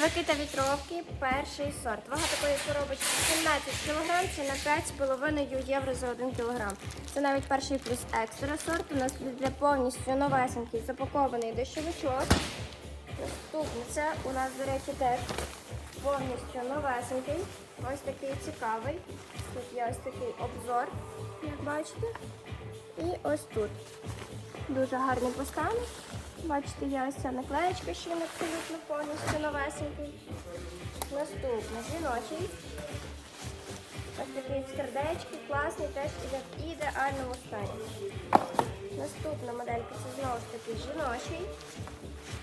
Вики та вітровки перший сорт. Вага такої коробочки 17 кг, це на 5,5 євро за 1 кг. Це навіть перший плюс екстра сорт. У нас для повністю новесенький запакований дощовичок. Наступний це у нас, до речі, теж повністю новесенький. Ось такий цікавий. Тут є ось такий обзор, як бачите. І ось тут. Дуже гарний постанок. Бачите, є ось ця наклеєчка, що він абсолютно повністю новесенький. Наступний жіночий. Ось такий сердечки, класний, теж іде в ідеальному стані. Наступна моделька це знову ж таки жіночий.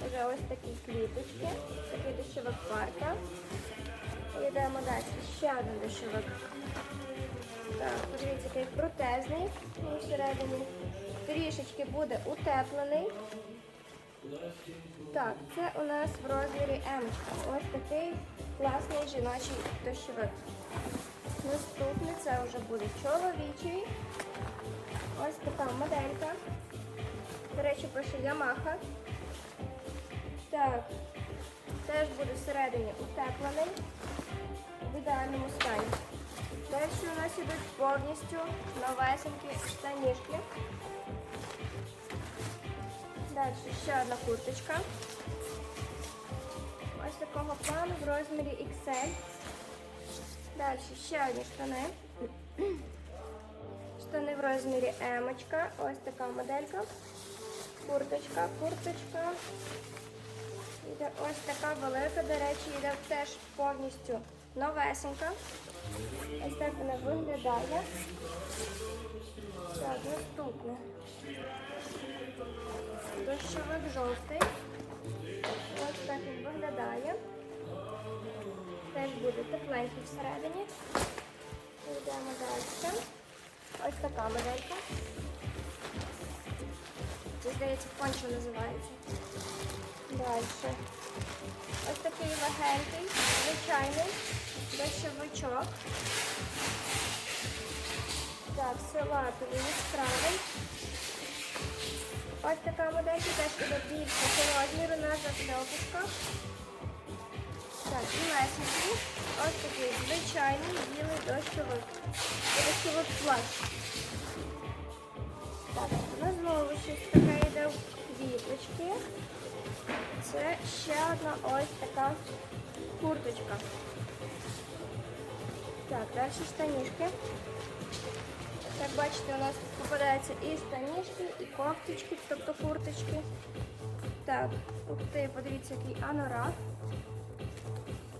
Вже ось такі квіточки, такий дощовик парка. Йдемо далі. Ще один дощовик. Так, подивіться, який протезний всередині. Трішечки буде утеплений. Так, це у нас в розмірі М. Ось такий класний жіночий дощовик. Наступний це вже буде чоловічий. Ось така моделька. До речі, пише Ямаха. Так, теж буде всередині утеплений в ідеальному стані. Далі у нас ідуть повністю новесенькі штанішки. Далі ще одна курточка. Ось такого плану в розмірі XL. Далі ще одні штани. Штани в розмірі М. Ось така моделька. Курточка, курточка. Іде ось така велика, до речі, йде теж повністю новесенька. Ось так вона виглядає. Так, наступне. Жовтий. Ось так він виглядає. Теж буде тепленький всередині. Йдемо далі. Ось така моделька. Це, здається, пончо називається. Далі. Ось такий легенький, звичайний дощовичок. Так, салатовий яскравий. Ось така моделька теж іде більше розміру на закльопушках. Так, і лесенький. Ось такий звичайний білий дощовик. Дощовик плащ. Так, у нас знову щось таке йде в квіточки. Це ще одна ось така курточка. Так, далі штанішки. Як бачите, у нас тут попадаються і штанішки, і кофточки, тобто курточки. Так, ух ти, подивіться, який анорак.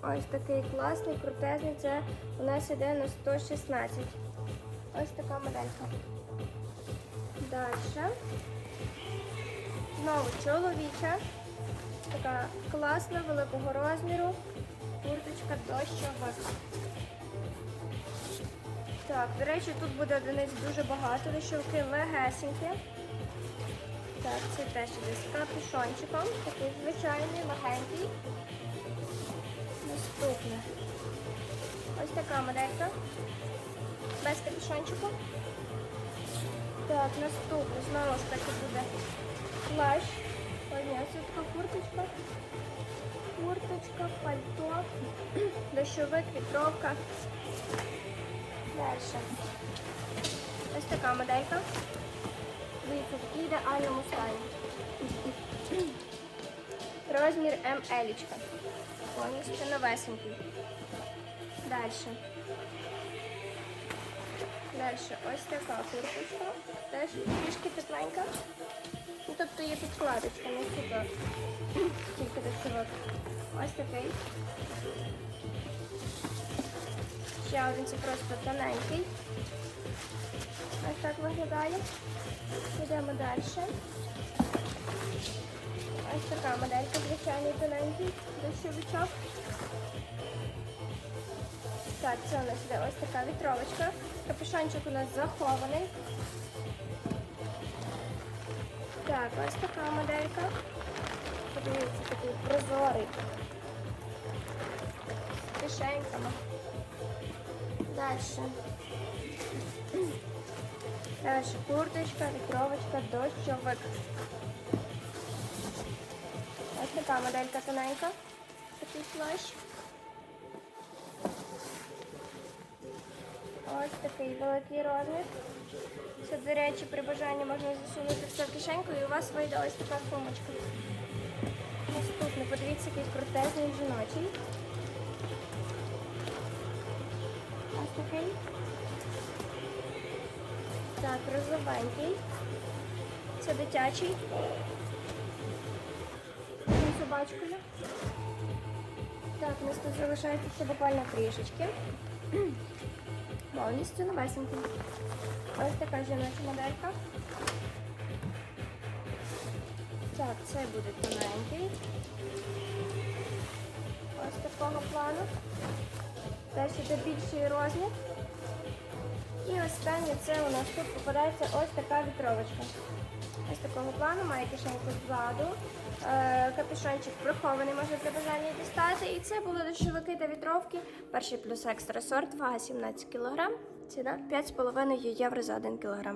Ось такий класний, крутезний. Це у нас іде на 116. Ось така моделька. Далі. Знову чоловіча. Така класна, великого розміру. Курточка дощова. Так, до речі, тут буде одиниць дуже багато, вишивки легесенькі. Так, це теж іде з капюшончиком. Такий звичайний, легенький. Наступне. Ось така моделька. Без капюшончику. Так, наступне знову ж таки буде плащ. Ой, ось така курточка. Курточка, пальто, дощовик, вітровка. Далі. Ось така моделька. Дивіться, в ідеальному стані. Розмір МЛ. Повністю новесенький. Далі. Далі ось така курточка. Теж трішки тепленька. Ну, тобто є підкладочка, не типа тільки дощовик. Ось такий. Ще один це просто тоненький. Ось так виглядає. Йдемо далі. Ось така моделька, звичайний тоненький дощовичок. Так, це у нас іде ось така вітровочка. Капюшончик у нас захований. Так, ось така моделька. Подивіться, такий прозорий. Кишеньками. Дальше. Дальше курточка, вітровочка, дощовик. Ось така моделька тоненька. Такий плащ. Ось такий великий розмір. Це, до речі, при бажанні можна засунути все в кишеньку і у вас вийде ось така сумочка. Наступний, подивіться, який крутезний жіночий. Такий. Так, розовенький. Це дитячий. З собачкою. Так, у нас тут залишається ще буквально трішечки. Повністю новесенький. Ось така жіноча моделька. Так, це буде тоненький. Ось такого плану. Теж іде більший розмір. І останнє це у нас тут попадається ось така вітровочка. Ось такого плану, має кишеньку ззаду. Е, капюшончик прихований, можна при бажанні дістати. І це були дощовики та вітровки. Перший плюс екстра сорт, вага 17 кг. Ціна 5,5 євро за 1 кг.